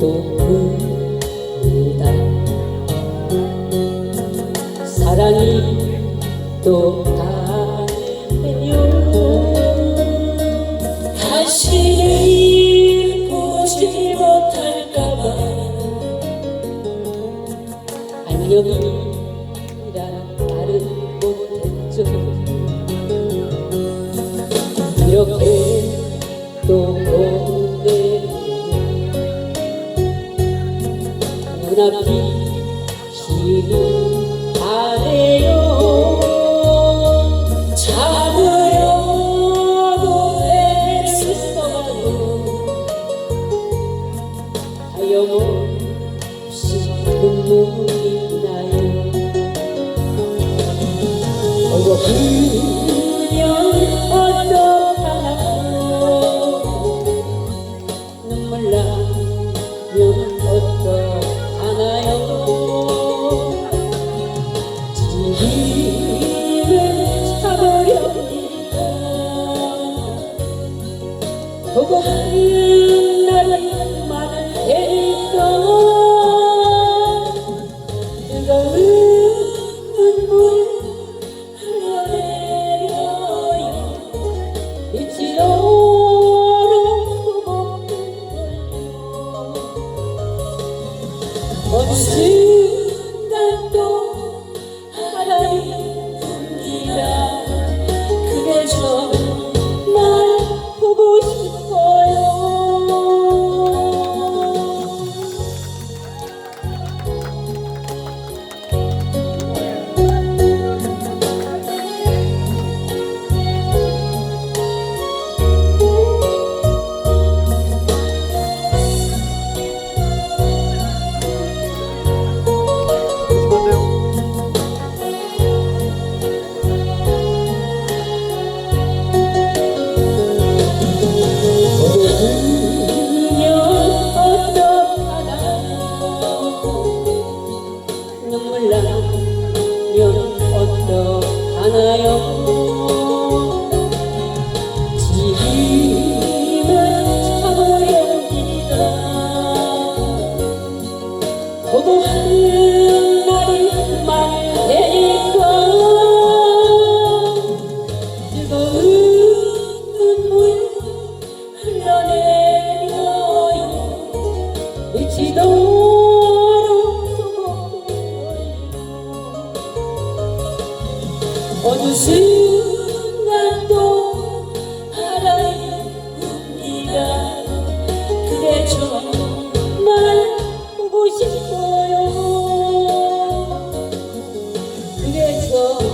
또그이다. 사랑이 또 다해요 다시 보지 못할까봐. 안녕이란 말은 못했죠. 이렇게 눈앞이 시는 아래요 잡으려고 애쓰어도 하염없이 눈물이 나요. 어머 그 흘러내려요 이치도록 어느 순간 어 어느 순간도 바라봅니다. 그대 정말 보고 싶어요. 그대 정